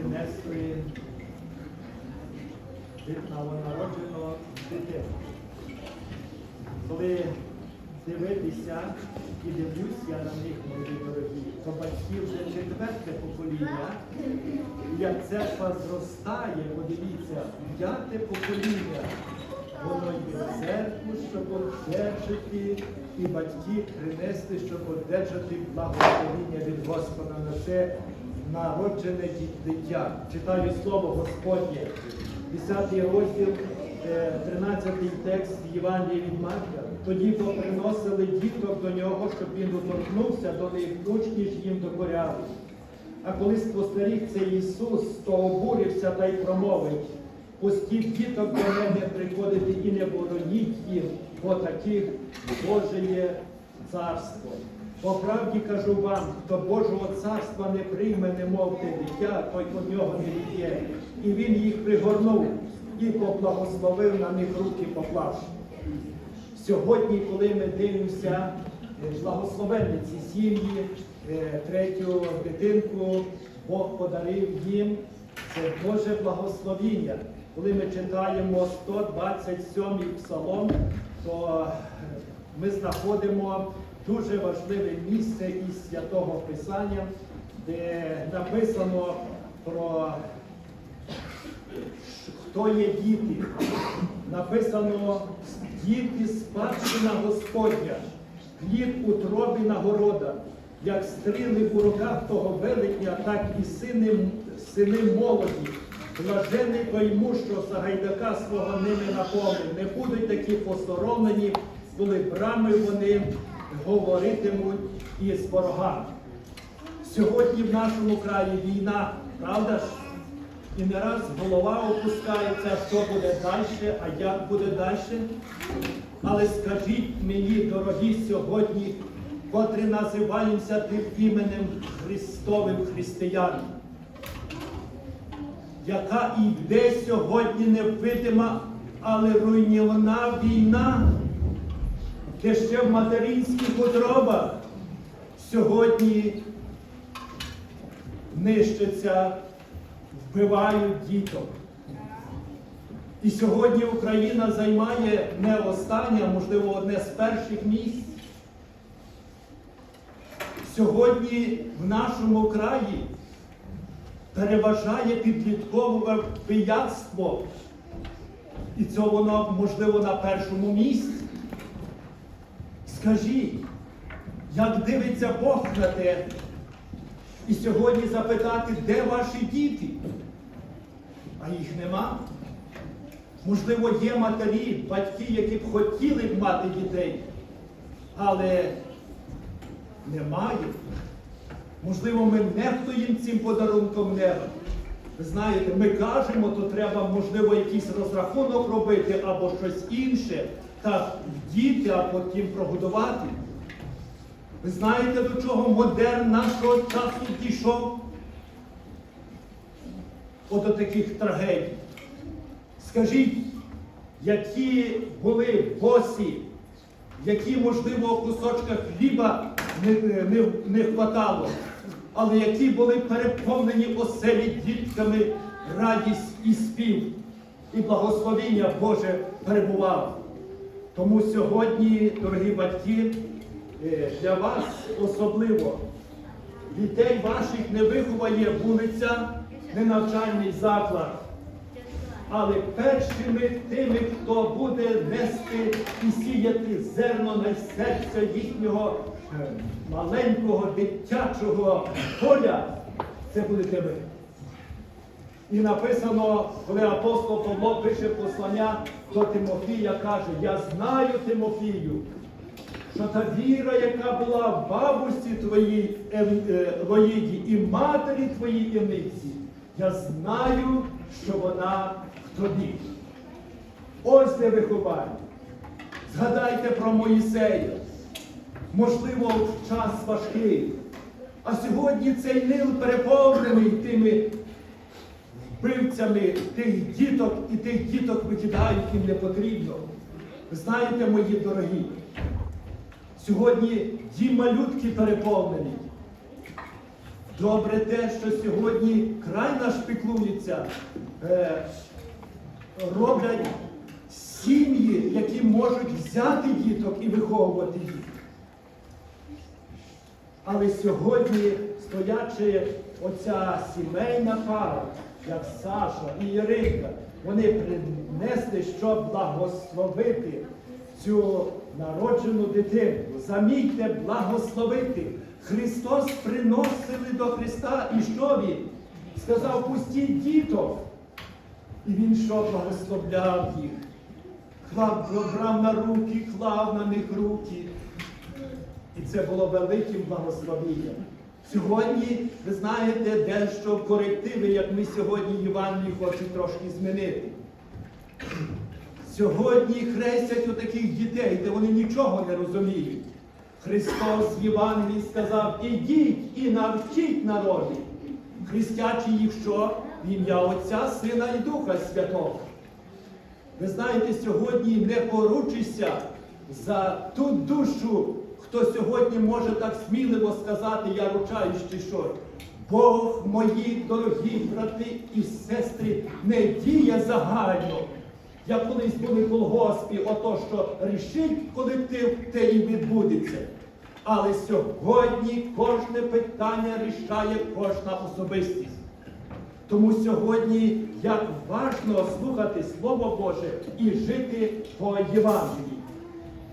принесли від новонародженого дитину. Коли дивитися і дивлюсь я на них, мої дорогі, то батьки вже четверте покоління. Як церква зростає, подивіться, п'яте покоління. Воно є церкву, щоб одержати, і батьки принести, щоб одержати благословіння від Господа на це народжене дитя. Читаю слово Господнє, 10 розділ, е, 13 текст Євангелія від Марка. Тоді поприносили діток до нього, щоб він доторкнувся до них, учні ж їм докоряли. А коли спостеріг це Ісус, то обурився та й промовив, пустіть діток до мене приходити і не бороніть їм, бо таких Боже є царство. По правді кажу вам, хто Божого царства не прийме, немов те дитя, той від нього не відє. І він їх пригорнув і поблагословив на них руки поклавши. Сьогодні, коли ми дивимося е, благословенні ці сім'ї, е, третю дитинку Бог подарив їм, це Боже благословіння. Коли ми читаємо 127 псалом, то е, ми знаходимо дуже важливе місце із святого Писання, де написано про хто є діти. Написано діти спадщина Господня, хліб у тробі нагорода, як стріли у руках того велетня, так і сини, сини молоді. Блажений той муж, що Сагайдака свого ними наповнив. Не будуть такі посоромлені, коли брами вони говоритимуть із ворогами. Сьогодні в нашому краї війна, правда ж? І не раз голова опускається, що буде далі, а як буде далі. Але скажіть мені, дорогі сьогодні, котрі називаємося тим іменем Христовим християнам, яка йде сьогодні невидима, але руйнівна війна, де ще в материнських утробах сьогодні нищиться вбивають діток. І сьогодні Україна займає не останнє, а можливо одне з перших місць. Сьогодні в нашому краї переважає підліткове пияцтво. І це воно, можливо, на першому місці. Скажіть, як дивиться Бог на те, і сьогодні запитати, де ваші діти? А їх нема. Можливо, є матері, батьки, які б хотіли б мати дітей, але немає. Можливо, ми нехтуємо цим подарунком неба. Знаєте, ми кажемо, то треба, можливо, якийсь розрахунок робити або щось інше, та діти, а потім прогодувати. Ви знаєте, до чого модерн нашого часу дійшов? От до таких трагедій. Скажіть, які були босі, які, можливо, кусочка хліба не, не, не хватало, але які були переповнені оселі дітками радість і спів, і благословіння Боже перебувало. Тому сьогодні, дорогі батьки, е, для вас особливо дітей ваших не виховає вулиця, не навчальний заклад. Але першими тими, хто буде нести і сіяти зерно на серце їхнього е, маленького дитячого поля, це будете ви. І написано, коли апостол Павло пише послання до Тимофія, каже, я знаю Тимофію, що та віра, яка була в бабусі твоїй Ем- е, Лоїді і матері твоїй Євниці, я знаю, що вона в тобі. Ось де виховання. Згадайте про Моїсея. Можливо, час важкий. А сьогодні цей нил переповнений тими вбивцями тих діток і тих діток викидають їм не потрібно. Ви знаєте, мої дорогі, сьогодні ті малютки переповнені. Добре те, що сьогодні край наш піклується е, роблять сім'ї, які можуть взяти діток і виховувати їх. Але сьогодні, стоячи оця сімейна пара, як Саша і Іринка, вони принесли, щоб благословити цю народжену дитинку. Замійте благословити. Христос приносили до Христа, і що він? Сказав, пустіть діток. І він що благословляв їх? Клав, брав на руки, клав на них руки. І це було великим благословенням. Сьогодні, ви знаєте, дещо корективи, як ми сьогодні Євангелії хочемо трошки змінити. Сьогодні хрестять у таких дітей, де вони нічого не розуміють. Христос в Євангелії сказав, ідіть і навчіть народи, хрестячи їх що? В ім'я Отця, Сина і Духа Святого. Ви знаєте, сьогодні не поручишся за ту душу, хто сьогодні може так сміливо сказати, я ручаюсь чи що. Бог, мої дорогі брати і сестри, не діє загально. Як колись були в колгоспі, ото, що рішить колектив, те і відбудеться. Але сьогодні кожне питання рішає кожна особистість. Тому сьогодні як важно слухати Слово Боже і жити по Євангелії.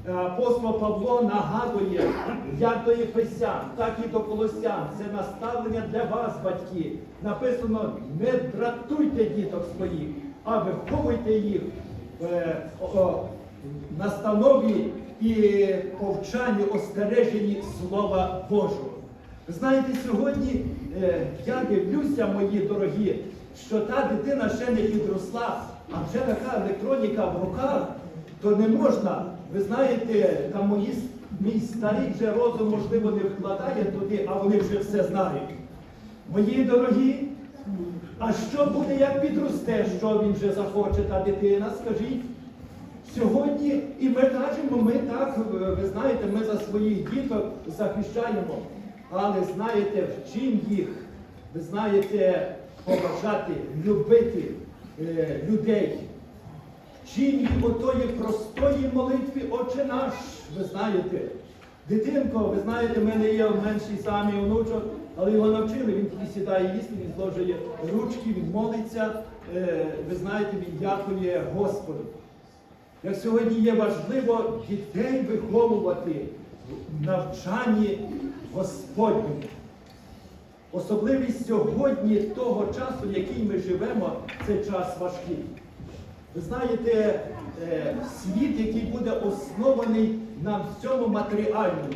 Е, Апостол Павло нагадує, як до Єфесян, так і до Колосян. Це наставлення для вас, батьки. Написано: не дратуйте діток своїх, а виховуйте їх е, настанові і повчанні, остереженні Слова Божого. Ви знаєте, сьогодні е, я дивлюся, мої дорогі, що та дитина ще не підросла, а вже така електроніка в руках, то не можна. Ви знаєте, там мої, мій старий вже розум, можливо, не вкладає туди, а вони вже все знають. Мої дорогі, а що буде, як підросте, що він вже захоче та дитина, скажіть? Сьогодні, і ми кажемо, ми так, е, ви знаєте, ми за своїх діток захищаємо. Але знаєте, вчим їх, ви знаєте, поважати, любити е, людей. Їх отої простої молитві, Отче наш, ви знаєте. Дитинко, ви знаєте, в мене є менший самий онучок, але його навчили, він тільки сідає їсти, він зложує ручки, він молиться, е, ви знаєте, він дякує Господу. Як сьогодні є важливо дітей виховувати в навчанні Господньому. Особливість сьогодні того часу, в який ми живемо, це час важкий. Ви знаєте, е, світ, який буде оснований на всьому матеріальному,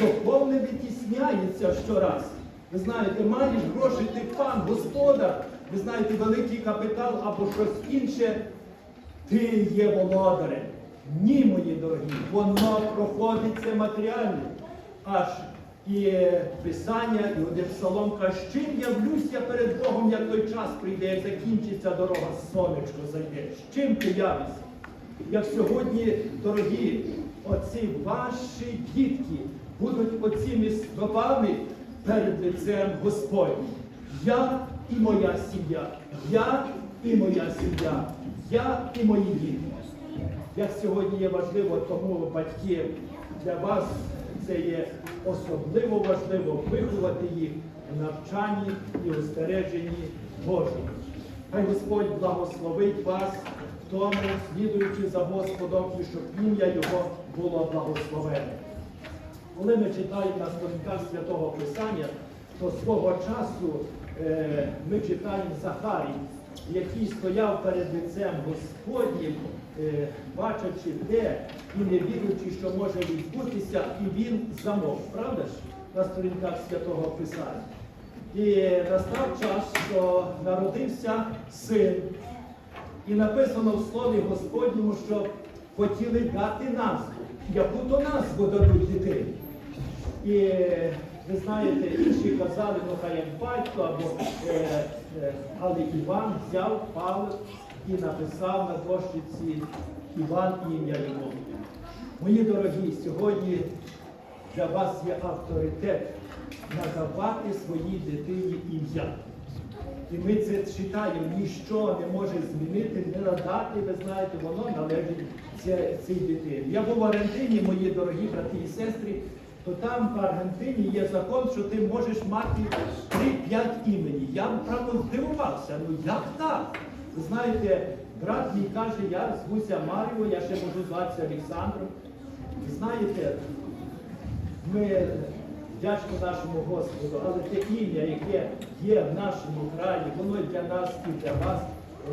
духовне витісняється щораз. Ви знаєте, маєш гроші, ти пан, господар, ви знаєте, великий капітал або щось інше, ти є володарем. Ні, мої дорогі, воно проходить це матеріальне. Аж і Писання, і один псалом каже, чим явлюся перед Богом, як той час прийде, як закінчиться дорога, сонечко зайде. З чим ти явишся? Як сьогодні, дорогі, оці ваші дітки будуть оціми стопами перед лицем Господнім. Я і моя сім'я, я і моя сім'я, я і мої діти. Як сьогодні є важливо, тому батьки для вас це є особливо важливо виховати їх в навчанні і остереженні Божому. Хай Господь благословить вас в тому, слідуючи за Господом, і щоб ім'я Його було благословене. Коли ми читаємо на сторінках Святого Писання, то свого часу е, ми читаємо Захарій, який стояв перед лицем Господнім, бачачи те і не віруючи, що може відбутися, і він замовк. Правда ж? На сторінках Святого Писання. І настав час, що народився син. І написано в Слові Господньому, що хотіли дати назву. Яку то назву дадуть дитині? І ви знаєте, інші казали, ну хай як батько, або е, е, але Іван взяв палець і написав на дощиці Іван ім'я його. Мої дорогі, сьогодні для вас є авторитет надавати своїй дитині ім'я. І ми це читаємо, ніщо не може змінити, не надати, ви знаєте, воно належить цій дитині. Я був в Аргентині, мої дорогі брати і сестри, то там в Аргентині є закон, що ти можеш мати 3-5 імені. Я правда здивувався, ну як так? Ви знаєте, брат мій каже, я звуся Маріо, я ще можу зватися Олександром. Знаєте, ми вдячні нашому Господу, але те ім'я, яке є в нашому краї, воно для нас і для вас,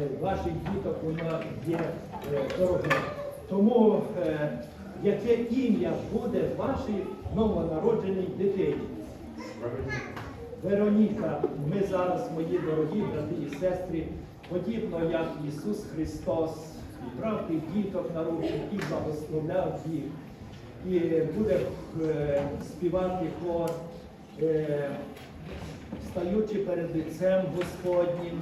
е, ваших діток, воно є е, дороге. Тому е, яке ім'я буде вашій новонародженій дитині? Вероніка, ми зараз, мої дорогі брати і сестри, подібно як Ісус Христос, брав тих діток на руки і благословляв їх. І буде е, співати хор, е, стаючи перед лицем Господнім,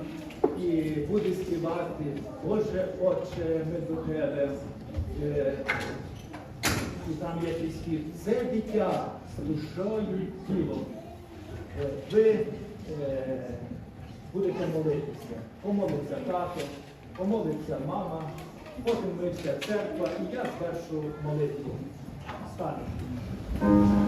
і буде співати, Боже Отче, ми до Тебе. Там є спів. Це дитя з душою і тілом. Е, Ви е, будете молитися. Помолиться тато, помолиться мама, потім ми вся церква, і я звершу молитву. Станеш.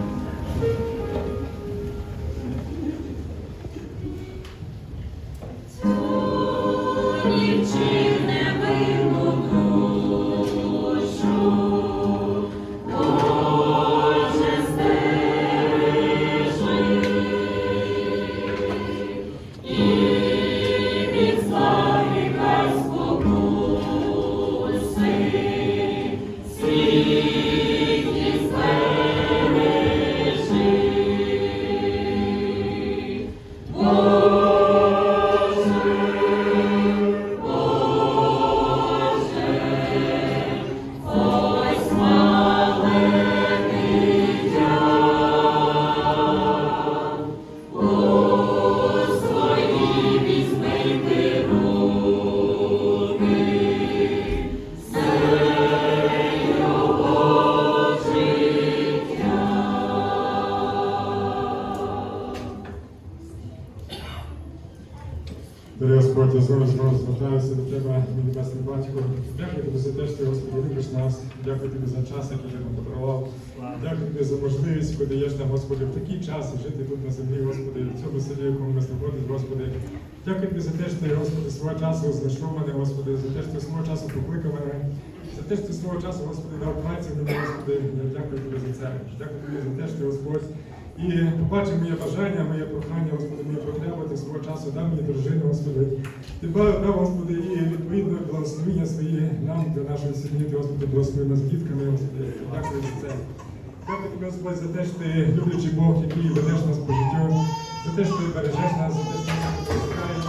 Дорогий Господь, знову знову звертаюся до тебе, мій небесний батько. Дякую тобі за те, що ти, Господи, любиш нас. Дякую тобі за час, який ти нам подарував. Дякую тобі за можливість, що даєш нам, Господи, в такий час жити тут на землі, Господи, в цьому селі, в якому ми знаходимося, Господи. Дякую тобі за те, що ти, Господи, свого часу знайшов мене, Господи, за те, що ти свого часу покликав мене. За те, що ти свого часу, Господи, дав працю мені, Господи, я дякую тобі за це. Дякую тобі за те, що ти, Господь, і побачив моє бажання, моє прохання, Господи, моє потреба, ти свого часу дав мені дружину, Господи. Ти дав, Господи, і відповідно благословення свої нам для нашої сім'ї, Господи, благослови нас дітками, Господи. Дякую за це. Дякую тобі, Господь, за те, що ти люблячий Бог, який ведеш нас по життю, за те, що ти бережеш нас, за те, що ти нас.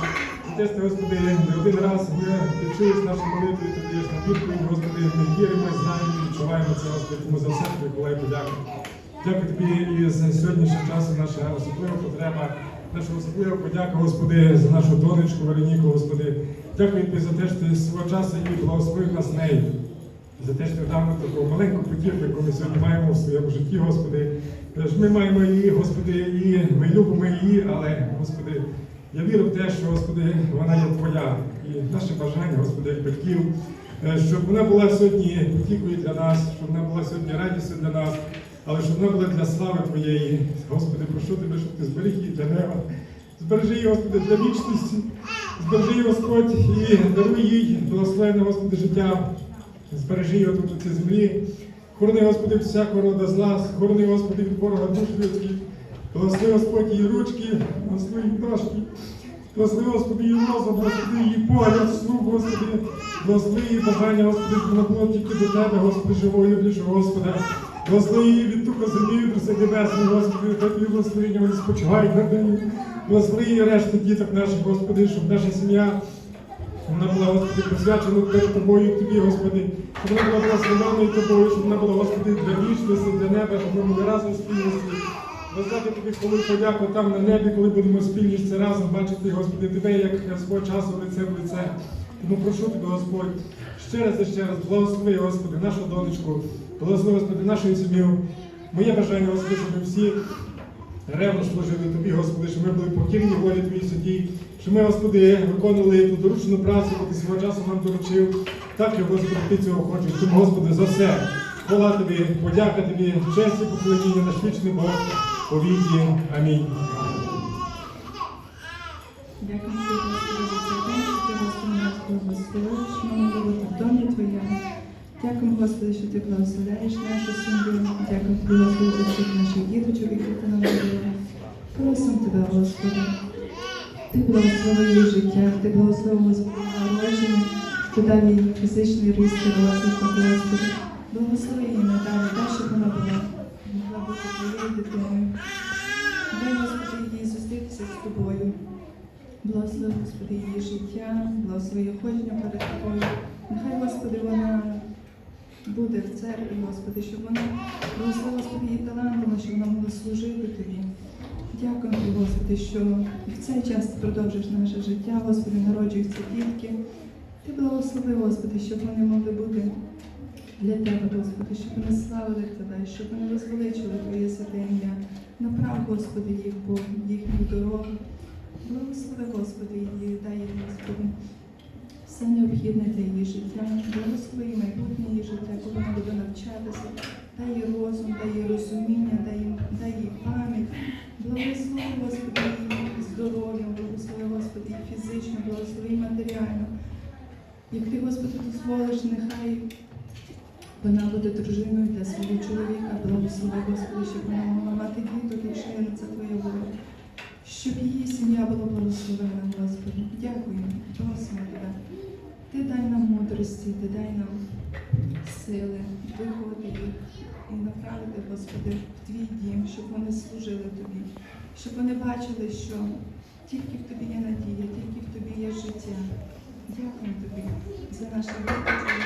За те, що ти, Господи, не один раз ми чуєш наші молитви, ти даєш нам відповідь, Господи, ми віримо, знаємо, і відчуваємо це, Господи, тому за все тобі, коли подяку. Дякую тобі і за сьогоднішній час наша особлива потреба, наша особлива подяка, Господи, за нашу донечку Вероніку, Господи. Дякую тобі за те, що ти свого часу і благословив нас нею. За те, що ти дав нам таку маленьку подірку, яку ми сьогодні маємо в своєму житті, Господи. Тож Ми маємо її, Господи, і ми любимо її, але, Господи, я вірю в те, що, Господи, вона є Твоя. І наше бажання, Господи, як батьків, е, щоб вона була сьогодні потікою для нас, щоб вона була сьогодні радістю для нас, але щоб вона була для слави Твоєї. Господи, прошу тебе, щоб ти зберіг її для неба. Збережи її, Господи, для вічності. Збережи її, Господь, і даруй їй благословенне, Господи, життя. Збережи його тут у цій землі. Хорони, Господи, всякого роду зла, хорони, Господи, від ворога душ людських. Благослови, Господь, її ручки, благослови її ножки. Благослови, Господи, її розум, благослови її погляд, слух, Господи. Благослови її бажання, Господи, вона було тільки до Тебе, Господи, живого люблячого, Господа. Благослови від тука землі, від усе небесної, Господи, та Твої благословення, вони спочивають над нею. Благослови решту діток наших, Господи, щоб наша сім'я вона була, Господи, присвячена перед Тобою, Тобі, Господи, щоб вона була благословеною Тобою, щоб вона була, Господи, для вічності, для неба, щоб ми були разом спільності. Воздати Тобі, коли подяку там на небі, коли будемо спільність разом бачити, Господи, Тебе, як свого часу лице в лице. Тому прошу Тебе, Господь, ще раз і ще раз благослови, Господи, нашу донечку, благослови, Господи, нашу сім'ю. Моє бажання, Господи, щоб ми всі ревно служили Тобі, Господи, щоб ми були покірні волі Твоїй суді, Щоб ми, Господи, виконували ту доручену працю, яку ти свого часу нам доручив. Так, і, Господи, ти цього хочеш. Тому, Господи, за все. Хвала тобі, подяка тобі, честь і поклоніння наш вічний Бог. По віки. Амінь. Дякую Дякуємо, що ти благословляєш нашу сім'ю. Дякую тобі, Господи, за всіх наших діточок, які ти нам. Просимо тебе, Господи. Ти благослови її життя, ти благослови Господи народження, ти дай їй фізичний ріст і розвиток, Господи. Благослови її надалі, дай, щоб вона була, могла бути твоєю дитиною. Дай, Господи, їй зустрітися з тобою. Благослови, Господи, її життя, благослови її ходження перед тобою. Нехай, Господи, вона буде в церкві, Господи, щоб вона благослови, Господи, її талантами, щоб вона могла служити Тобі. Дякую Господи, що і в цей час ти продовжиш наше життя, Господи, народжуються дітки. Ти благослови, Господи, щоб вони могли бути для Тебе, Господи, щоб вони славили Тебе, щоб вони возвеличили Твоє святе ім'я. Направ, Господи, їх по їхню дорогу. Благослови, Господи, її, дай їй, Господи, все необхідне для її життя. Благослови майбутнє вона буде навчатися. Дай їй розум, дай їй розуміння, дай їй, пам'ять. Благослови, Господи, її здоров'я, благослови, Господи, її фізично, благослови її матеріально. Як ти, Господи, дозволиш, нехай вона буде дружиною для свого чоловіка, благослови, Господи, щоб вона могла мати діток, якщо є на це Твоя воля. Щоб її сім'я була благословена, Господи. Дякую, просимо Тебе. Ти дай нам мудрості, ти дай нам сили, виховати їх і направити, Господи, в Твій дім, щоб вони служили Тобі, щоб вони бачили, що тільки в Тобі є надія, тільки в Тобі є життя. Дякую тобі за наше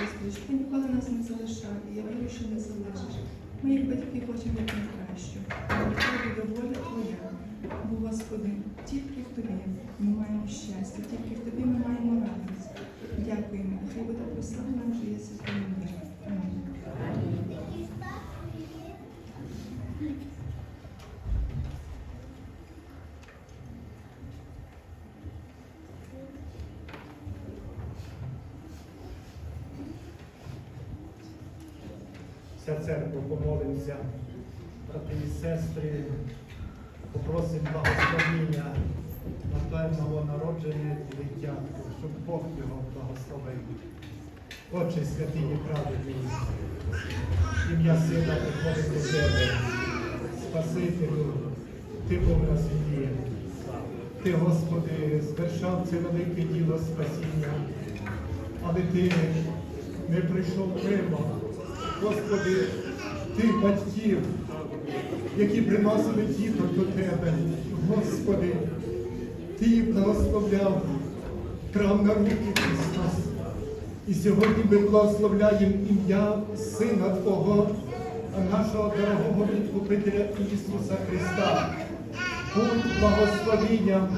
Господи, що ти ніколи нас не залишав, і я вірю, що не залишиш. Ми, як батьки, хочемо як найкращого. Нехай буде воля Твоя. Бо, Господи, тільки в Тобі ми маємо щастя, тільки в Тобі ми маємо радість. Дякуємо. Хай буде прославлена вже є святим ім'я. Вся церква помолимося, брати і сестри, попросимо благословення на те новонароджене дитятко, щоб Бог його благословив. Отче святий і праведний, ім'я Сина приходить до тебе, Спасителю, Ти був на землі. Ти, Господи, звершав це велике діло спасіння, але ти не прийшов мимо. Господи, тих батьків, які приносили діток до Тебе. Господи, Ти їх благословляв, крав на руки Христос. І сьогодні ми благословляємо ім'я Сина Твого, нашого дорогого відкупителя Ісуса Христа. Будь благословенням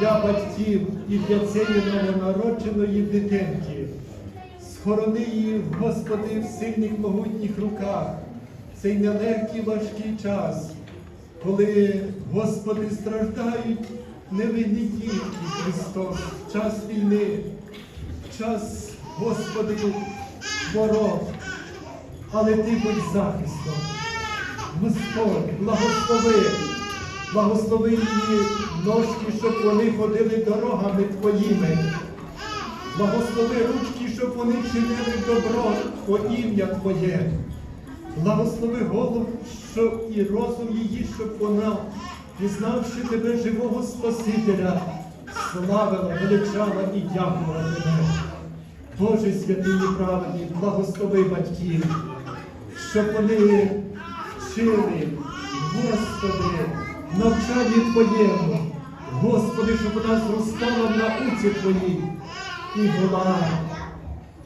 для батьків і для цієї новонародженої дитинки. Схорони її, Господи, в сильних могутніх руках. Цей нелегкий важкий час, коли, Господи, страждають невинні дітки Христос, час війни, час, Господи, хвороб. Але Ти будь захистом. Господь, благослови, благослови її ножки, щоб вони ходили дорогами Твоїми. Благослови ручки, щоб вони чинили добро по ім'я Твоє. Благослови голову щоб і розум її, щоб вона, пізнавши тебе живого Спасителя, славила, величала і дякувала тебе. Боже святий і праведний, благослови батьків, щоб вони вчили, Господи, в навчанні Твоєму, Господи, щоб вона зростала в науці Твоїй і була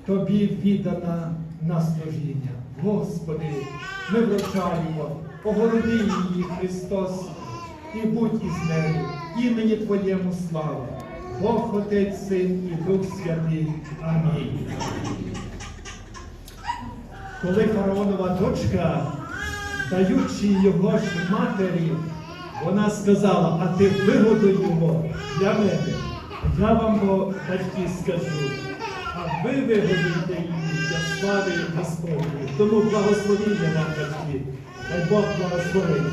Тобі віддана на служіння. Господи, ми вручаємо, погороди її, Христос, і будь із нею, імені Твоєму слава. Бог Отець, Син і Дух Святий. Амінь. Коли фараонова дочка, даючи його ж матері, вона сказала, а ти вигодуй його для мене. Я вам бо батьки скажу, а ви вигодуєте її для слави Господньої. Тому благословіння вам, батьки. Дай Бог благословить.